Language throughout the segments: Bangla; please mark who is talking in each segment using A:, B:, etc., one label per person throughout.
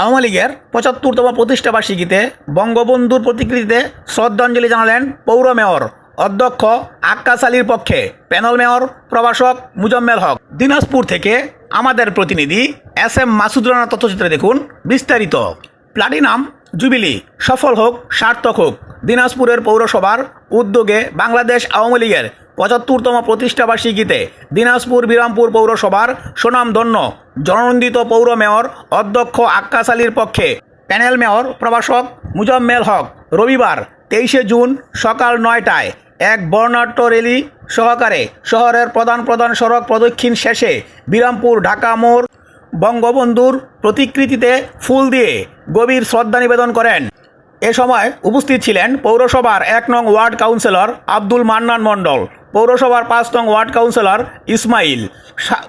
A: আওয়ামী লীগের পঁচাত্তরতম প্রতিষ্ঠাবার্ষিকীতে বঙ্গবন্ধুর প্রতিকৃতিতে শ্রদ্ধাঞ্জলি জানালেন পৌর মেয়র, অধ্যক্ষ আক্কাস আলীর পক্ষে। প্যানেল মেয়র, প্রভাষক মুজম্মেল হক। দিনাজপুর থেকে আমাদের প্রতিনিধি এস এম মাসুদ রানা তথ্যচিত্রে দেখুন বিস্তারিত। প্লাটিনাম জুবিলি, সফল হোক, সার্থক হোক। দিনাজপুরের পৌরসভার উদ্যোগে বাংলাদেশ আওয়ামী লীগের পঁচাত্তরতম প্রতিষ্ঠাবার্ষিকীতে দিনাজপুর বিরামপুর পৌরসভার সুনামধন্য জননন্দিত পৌর মেয়র অধ্যক্ষ আক্কাস আলীর পক্ষে প্যানেল মেয়র প্রভাষক মুজম্মেল হক রবিবার তেইশে জুন সকাল নয়টায় এক বর্ণাঢ্য র্যালি সহকারে শহরের প্রধান প্রধান সড়ক প্রদক্ষিণ শেষে বিরামপুর ঢাকা মোড় বঙ্গবন্ধুর প্রতিকৃতিতে ফুল দিয়ে গভীর শ্রদ্ধা নিবেদন করেন। এ সময় উপস্থিত ছিলেন পৌরসভার এক নং ওয়ার্ড কাউন্সিলর আব্দুল মান্নান মণ্ডল। পৌরসভার পাঁচ নং ওয়ার্ড কাউন্সিলর ইসমাইল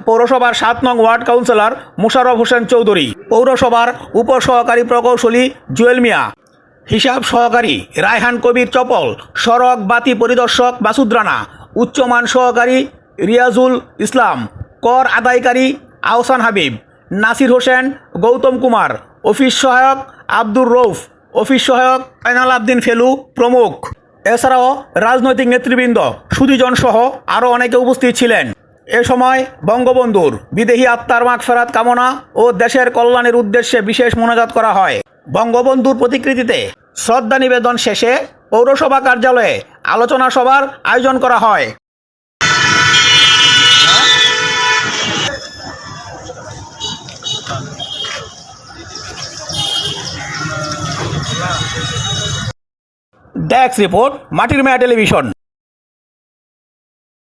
A: পৌরসভার সাত নং ওয়ার্ড কাউন্সিলর মুশারফ হোসেন চৌধুরী, পৌরসভার উপসহকারী প্রকৌশলী জুয়েল মিয়া। হিসাব সহকারী রায়হান কবির চপল, সড়ক বাতি পরিদর্শক মাসুদ রানা, উচ্চমান সহকারী রিয়াজুল ইসলাম, কর আদায়কারী আহসান হাবিব, নাসির হোসেন, গৌতম কুমার, অফিস সহায়ক আব্দুর রৌফ অফিস সহায়ক আইনাল আবদিন ফেলু প্রমুখ। এছাড়াও রাজনৈতিক নেতৃবৃন্দ, সুদীজন সহ আরও অনেকে উপস্থিত ছিলেন। এ সময় বঙ্গবন্ধুর বিদেহী আত্মার মাগ ফেরাত কামনা ও দেশের কল্যাণের উদ্দেশ্যে বিশেষ মোনাজাত করা হয়। বঙ্গবন্ধুর প্রতিকৃতিতে শ্রদ্ধা নিবেদন শেষে পৌরসভা কার্যালয়ে আলোচনা সভার আয়োজন করা হয়। ডেস্ক রিপোর্ট মাটির মেয়া টেলিভিশন